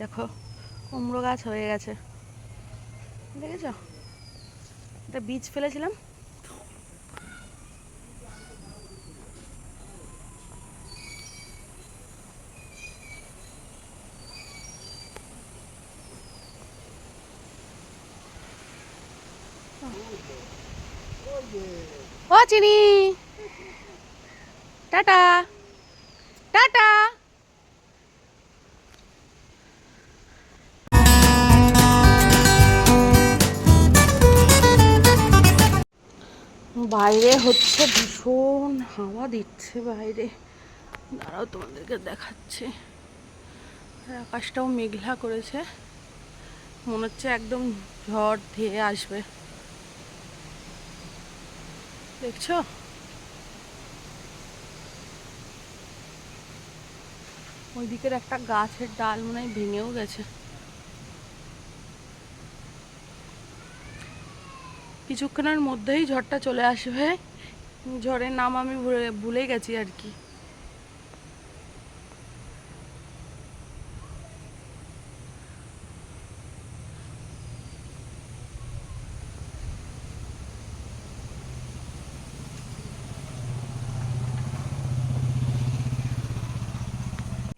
দেখো কুমড়ো গাছ হয়ে গেছে। দেখেছ? এটা বীজ ফেলেছিলাম। ও চিনি। টাটা। টাটা। বাইরে হচ্ছে, ভীষণ হাওয়া দিচ্ছে বাইরে। দাঁড়াও, তোমাদেরকে দেখাচ্ছি। আকাশটাও মেঘলা করেছে। মনে হচ্ছে একদম ঝড় ধেয়ে আসবে। দেখছ? ওই দিকের একটা গাছের ডাল মনে হয় ভেঙেও গেছে। কিছুক্ষণের মধ্যেই ঝড়টা চলে আসবে। ঝড়ের নাম আমি ভুলে- গেছি আর কি।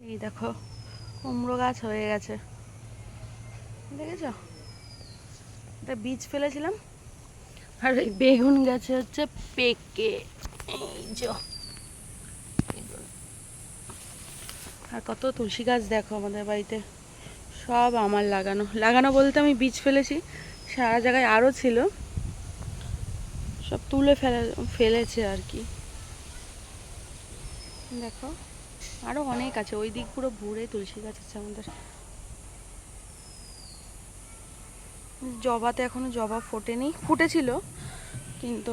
এই দেখো, কুমড়ো গাছ হয়ে গেছে। দেখেছ? এটা বীজ ফেলেছিলাম। আর এই বেগুন গাছে হচ্ছে পেকে। এই যে। আর কত তুলসী গাছ দেখো আমাদের বাড়িতে। সব আমার লাগানো। লাগানো বলতে আমি বীজ ফেলেছি, সারা জায়গায় আরও ছিল। সব তুলে ফেলে, ফেলেছে আর কি। দেখো, আরও অনেক আছে। ওই দিক পুরো ভরে তুলসী গাছ আছে আমাদের। জবাতে এখনও জবা ফোটেনি ফুটেছিল কিন্তু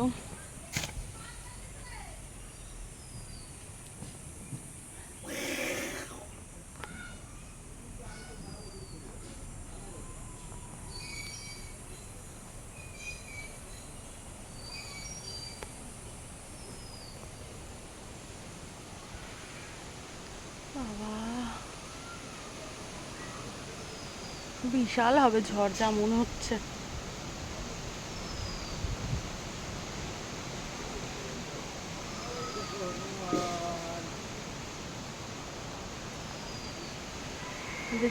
বিশাল হবে ঝড় যা মনে হচ্ছে।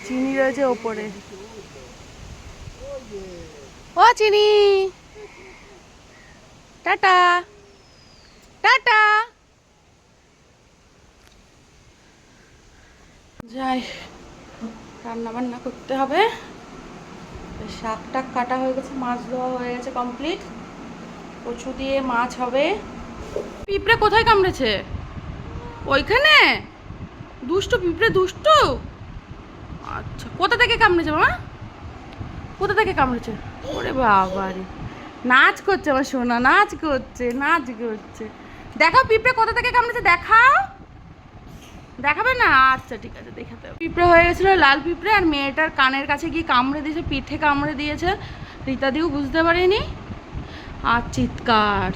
চিনি রয়েছে ওপরে। ও চিনি! টাটা! টাটা! যাই। রান্না বান্না করতে হবে। শাক টাক কাটা হয়ে গেছে, মাছ ধোয়া হয়ে গেছে কমপ্লিট কচু দিয়ে মাছ হবে। পিঁপড়ে কোথায় কামড়েছে? ওইখানে? দুষ্টু, পিঁপড়ে দুষ্টু? আচ্ছা কোথা থেকে কামড়েছে মা কোথা থেকে কামড়েছে? ওরে বাবারে। নাচ করছে আমার সোনা, নাচ করছে নাচ করছে। দেখাও পিঁপড়ে কোথা থেকে কামড়েছে, দেখাও। দেখাবে না? আচ্ছা ঠিক আছে, দেখাতে হবে। পিঁপড়ে হয়ে গেছিল লাল পিঁপড়ে, আর মেয়েটার কানের কাছে গিয়ে কামড়ে দিয়েছে, পিঠে কামড়ে দিয়েছে। রীতাদিও বুঝতে পারিনি। আর চিৎকার।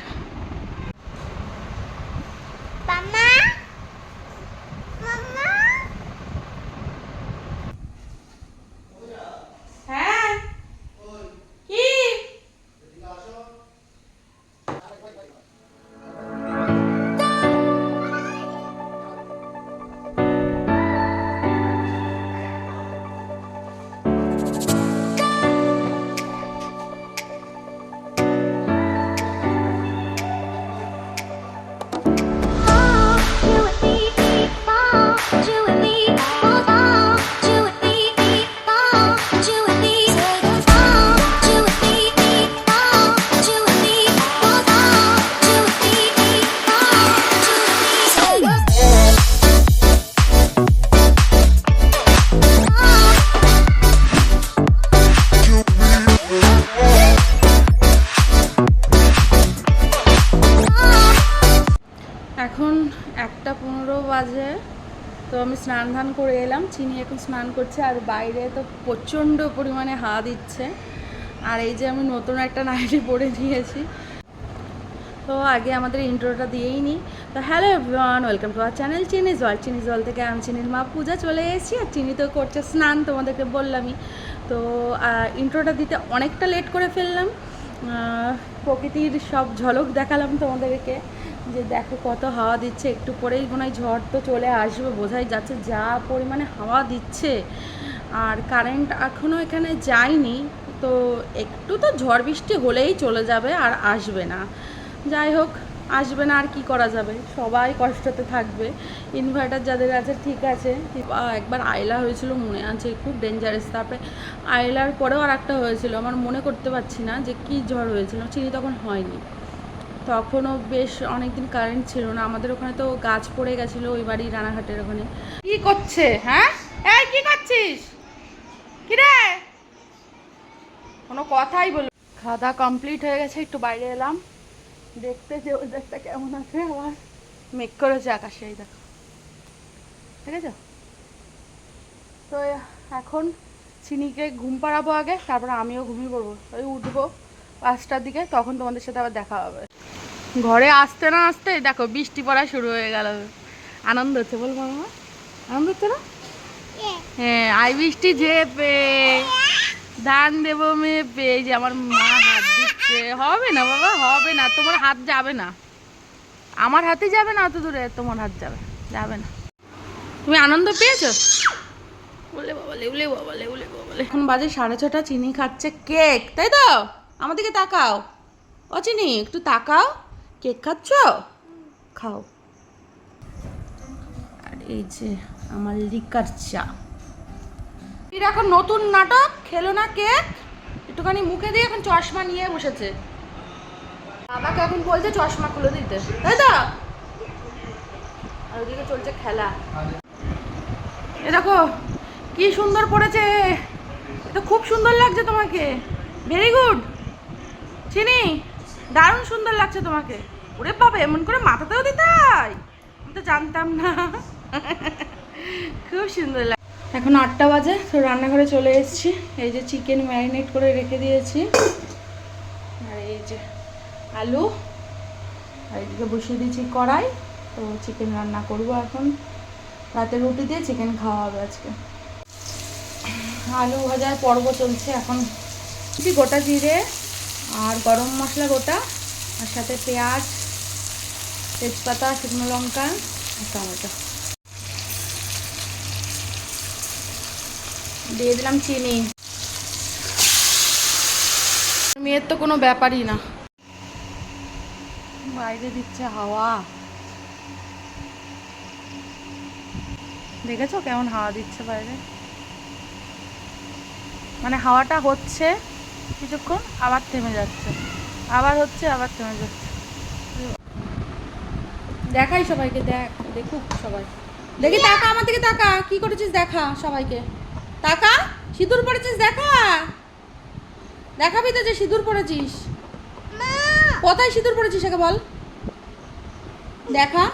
তো আমি স্নান ধান করে এলাম, চিনি এখন স্নান করছে আর বাইরে তো প্রচণ্ড পরিমাণে হাওয়া দিচ্ছে। আর এই যে আমি নতুন একটা নাইটি পরে নিয়েছি। তো আগে আমাদের ইন্ট্রোটা দিয়েই নিই। তো hello everyone, welcome to our channel Chini Jol. Chini জল থেকে আমি চিনির মা পূজা চলে এসেছি আর চিনি তো করছে স্নান তোমাদেরকে বললামই। তো ইন্ট্রোটা দিতে অনেকটা লেট করে ফেললাম। প্রকৃতির সব ঝলক দেখালাম তোমাদেরকে। যে দেখো কত হাওয়া দিচ্ছে, একটু পরেই মনে হয় ঝড় তো চলে আসবে, বোঝাই যাচ্ছে যা পরিমাণে হাওয়া দিচ্ছে। আর কারেন্ট এখনও এখানে যায়নি, তো একটু তো ঝড় বৃষ্টি হলেই চলে যাবে আর আসবে না। যাই হোক, আসবে না আর কি করা যাবে? সবাই কষ্টতে থাকবে। ইনভার্টার যাদের আছে, ঠিক আছে। একবার আয়লা হয়েছিল, মনে আছে, খুব ডেঞ্জারাস তারপরে আয়লার পরেও আর একটা হয়েছিল। আমার মনে করতে পারছি না যে কি ঝড় হয়েছিল, চিনি তখন হয়নি। তখনও বেশ অনেক দিন কারেন্ট ছিল না। আমাদের ওখানে তো গাছ পড়ে গেছিল, ওই বাড়ি রানাঘাটের ওখানে। কি করছে হ্যাঁ? এই, কি করছিস? কি রে? কোনো কথাই বল খাওয়া দাওয়া কমপ্লিট হয়ে গেছে, একটু বাইরে এলাম। দেখতে যে ওয়েদারটা কেমন আছে আবার। মেঘ করেছে আকাশে, এই দেখো। ঠিক আছে? তো এখন চিনিকে ঘুম পাড়াবো আগে, তারপরে আমিও ঘুমিয়ে পড়ব। ওই উঠবো পাঁচটার দিকে, তখন তোমাদের সাথে আবার দেখা হবে। ঘরে আসতে না আসতে, দেখো বৃষ্টি পড়া শুরু হয়ে গেল। আনন্দ হচ্ছে বল মামা? আনন্দ হচ্ছে না? হ্যাঁ আই বৃষ্টি ঝেপে, ধান দেবো মেপে, এই যে আমার মা হাত দিচ্ছে। হবে না বাবা, হবে না, তোমার হাত যাবে না। আমার হাতে যাবে না, অত দূরে, তোমার হাত যাবে যাবে না। তুমি আনন্দ পেয়েছ? বলে বাবা লেউলে বাবা লেউলে বাবা লে। এখন বাজে সাড়ে ছটা, চিনি খাচ্ছে কেক, তাই তো? আমার দিকে তাকাও। ও চিনি একটু তাকাও। কেক খাচ্ছ? খাও। আর এই যে আমার লিকার চা। এখন নতুন নাটক, খেলো না কেক। একটুখানি মুখে দিয়ে এখন চশমা নিয়ে বসেছে। বাবাকে এখন বলছে চশমা খুলে দিতে। তাই তো আর ওদিকে চলছে খেলা। এ দেখো, কি সুন্দর পড়েছে। এটা খুব সুন্দর লাগছে তোমাকে। ভেরি গুড চিনি, দারুণ সুন্দর লাগছে তোমাকে। ওরে বাবা, এমন করে মাথাতেও দিতে হয়? আমি তো জানতাম না। খুব সুন্দর লাগে এখন আটটা বাজে, তো রান্নাঘরে চলে এসেছি। এই যে চিকেন ম্যারিনেট করে রেখে দিয়েছি। আর এই যে আলু, আর এদিকে বসিয়ে দিয়েছি কড়াই। তো চিকেন রান্না করব এখন। রাতে রুটি দিয়ে চিকেন খাওয়া হবে আজকে। আলু ভাজার পর্ব চলছে এখন। গোটা জিরে আর গরম মশলা গোটা, আর সাথে পেঁয়াজ তেজপাতা, শুকনো লঙ্কা টমেটো। দিয়ে দিলাম চিনি। মেয়ের তো কোনো ব্যাপারই না। বাইরে দিচ্ছে হাওয়া। দেখেছ কেমন হাওয়া দিচ্ছে বাইরে? মানে হাওয়াটা হচ্ছে কিছুক্ষণ, আবার থেমে যাচ্ছে। আবার হচ্ছে, আবার থেমে যাচ্ছে। দেখাই সবাইকে দেখ দেখুক সবাই। দেখি তাকা আমার দিকে তাকা। কি করেছিস দেখা সবাইকে? তাকা সিঁদুর পড়েছিস দেখা? দেখাবি তো যে সিঁদুর পড়েছিস। কোথায় সিঁদুর পড়েছিস আগে বল। দেখা।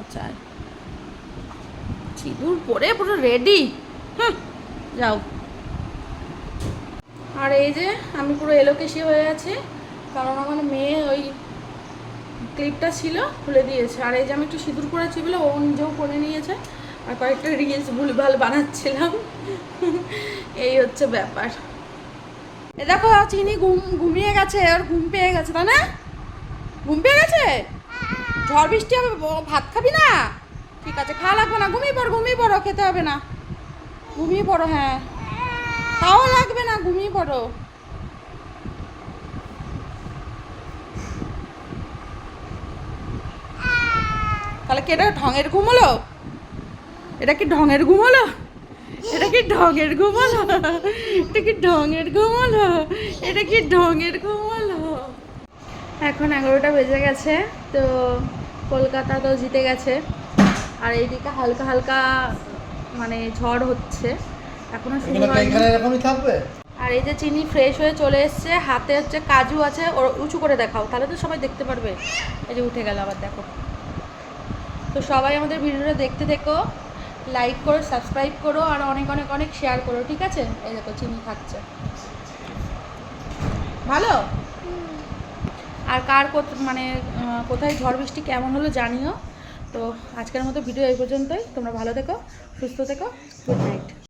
আচ্ছা। সিঁদুর পরে পুরো রেডি হুম যাও। আর এই যে আমি পুরো এলোকেশি হয়ে আছি। কারণ আমার মেয়ে ওই ক্লিপটা ছিল, খুলে দিয়েছে। আর এই যে আমি একটু সিঁদুর পরেছি বলে ও নিজেও করে নিয়েছে। আর কয়েকটা রিলস ভুলভাল বানাচ্ছিলাম। এই হচ্ছে ব্যাপার। এ দেখো, চিনি ঘুম, ঘুমিয়ে গেছে, আর ঘুম পেয়ে গেছে, তাই না? ঘুম পেয়ে গেছে? ঝড় বৃষ্টি হবে ভাত খাবি না? ঠিক আছে, খাওয়া লাগবে না, ঘুমিয়ে পড়ো ঘুমিয়ে পড়ো, খেতে হবে না। ঘুমিয়ে পড়ো হ্যাঁ। তাও লাগবে না, ঘুমিয়ে পড়ো। তাহলে কি এটা ঢঙের ঘুম হলো এটা কি ঢঙের ঘুম হলো এটা কি ঢঙের ঘুম হলো এটা কি ঢঙের ঘুম হলো এটা কি ঢঙের ঘুম হলো এখন এগারোটা বেজে গেছে তো কলকাতা তো জিতে গেছে। আর এইদিকে হালকা হালকা মানে ঝড় হচ্ছে। এখনও শুরু এখানে হয়নি। থাকবে? আর এই যে চিনি ফ্রেশ হয়ে চলে এসছে হাতে হচ্ছে কাজু আছে ওর উঁচু করে দেখাও তাহলে তো সবাই দেখতে পারবে। এই যে উঠে গেল আবার দেখো। তো সবাই আমাদের ভিডিওটা দেখতে থেকো লাইক করো সাবস্ক্রাইব করো আর অনেক অনেক অনেক শেয়ার করো ঠিক আছে? এই দেখো চিনি খাচ্ছে। ভালো? আর কার মানে কোথায় ঝড় বৃষ্টি কেমন হলো জানিও। তো আজকের মতো ভিডিও এই পর্যন্তই। তোমরা ভালো থেকো সুস্থ থেকো গুড নাইট